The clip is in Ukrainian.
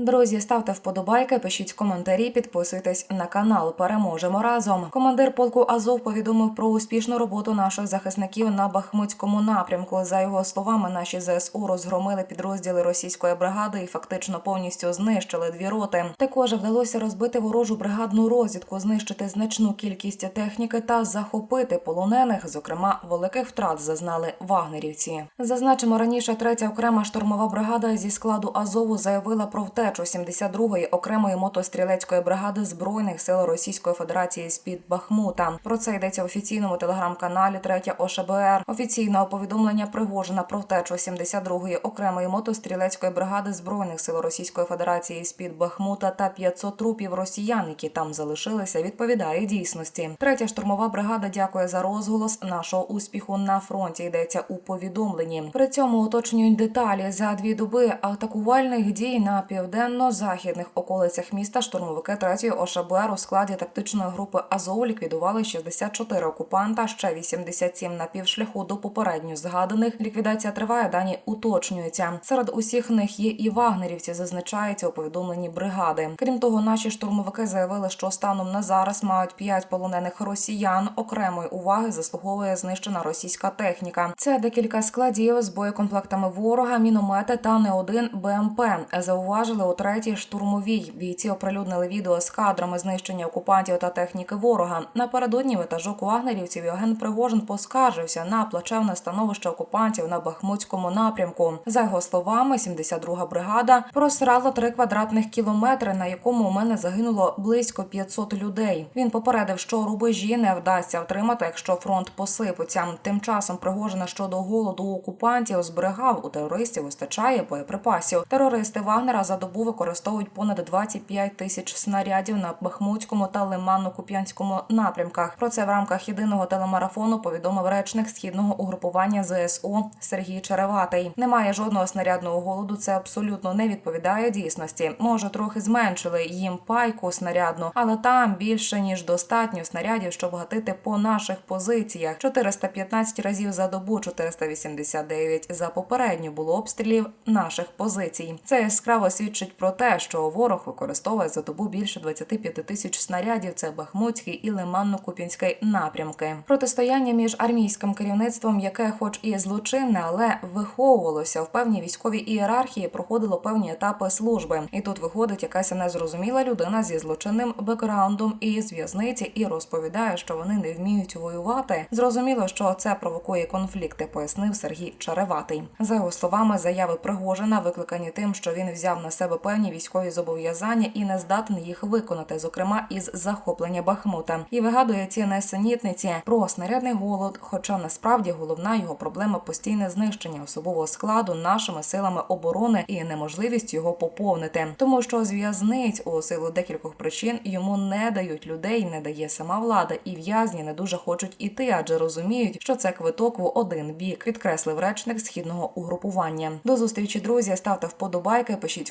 Друзі, ставте вподобайки, пишіть коментарі, підписуйтесь на канал. Переможемо разом. Командир полку Азов повідомив про успішну роботу наших захисників на Бахмутському напрямку. За його словами, наші ЗСУ розгромили підрозділи російської бригади і фактично повністю знищили дві роти. Також вдалося розбити ворожу бригадну розвідку, знищити значну кількість техніки та захопити полонених. Зокрема, великих втрат зазнали вагнерівці. Зазначимо раніше, третя окрема штурмова бригада зі складу Азову заявила про втечу 72-ї окремої мотострілецької бригади збройних сил Російської Федерації з під Бахмута. Про це йдеться в офіційному телеграм-каналі Третя ОШБР. Офіційного повідомлення Пригожина про втечу 72-ї окремої мотострілецької бригади збройних сил Російської Федерації з під Бахмута та 500 трупів росіян, які там залишилися, відповідає дійсності. Третя штурмова бригада дякує за розголос нашого успіху на фронті. Йдеться у повідомленні. При цьому уточнюють деталі за дві доби атакувальних дій на південно-західних околицях міста. Штурмовики третьої ОШБР у складі тактичної групи Азов ліквідували 64 окупанта, ще 87 на півшляху до попередньо згаданих. Ліквідація триває, дані уточнюються. Серед усіх них є і вагнерівці, зазначається у повідомленні бригади. Крім того, наші штурмовики заявили, що станом на зараз мають 5 полонених росіян. Окремої уваги заслуговує знищена російська техніка. Це декілька складів з боєкомплектами ворога, міномети та не один БМП. Зауважили у третій штурмовій. Бійці оприлюднили відео з кадрами знищення окупантів та техніки ворога. Напередодні ватажок вагнерівців Євген Пригожин поскаржився на плачевне становище окупантів на Бахмутському напрямку. За його словами, 72-га бригада просрала 3 квадратних кілометри, на якому у мене загинуло близько 500 людей. Він попередив, що рубежі не вдасться втримати, якщо фронт посипеться. Тим часом Пригожина щодо голоду окупантів зберегав у терористів вистачає боєприпасів. Терористи Вагнера за добу використовують понад 25 тисяч снарядів на Бахмутському та Лиманно-Куп'янському напрямках. Про це в рамках єдиного телемарафону повідомив речник східного угрупування ЗСУ Сергій Череватий. Немає жодного снарядного голоду. Це абсолютно не відповідає дійсності. Може, трохи зменшили їм пайку снарядну, але там більше ніж достатньо снарядів, щоб гатити по наших позиціях. 415 разів за добу, 489 за попередню було обстрілів наших позицій. Це яскраво свідчить про те, що ворог використовує за добу більше 25 тисяч снарядів. Це Бахмутський і Лиманно-Купінський напрямки. Протистояння між армійським керівництвом, яке, хоч і злочинне, але виховувалося в певній військовій ієрархії, проходило певні етапи служби. І тут виходить якась незрозуміла людина зі злочинним бекграундом і з в'язниці, і розповідає, що вони не вміють воювати. Зрозуміло, що це провокує конфлікти, пояснив Сергій Чареватий. За його словами, заяви Пригожина викликані тим, що він взяв на себе певні військові зобов'язання і не здатен їх виконати, зокрема із захоплення Бахмута. І вигадує ці несенітниці про снарядний голод. Хоча насправді головна його проблема постійне знищення особового складу нашими силами оборони і неможливість його поповнити, тому що з в'язниць у силу декількох причин йому не дають людей, не дає сама влада, і в'язні не дуже хочуть іти, адже розуміють, що це квиток в один бік, підкреслив речник східного угрупування. До зустрічі, друзі. Ставте вподобайки, пишіть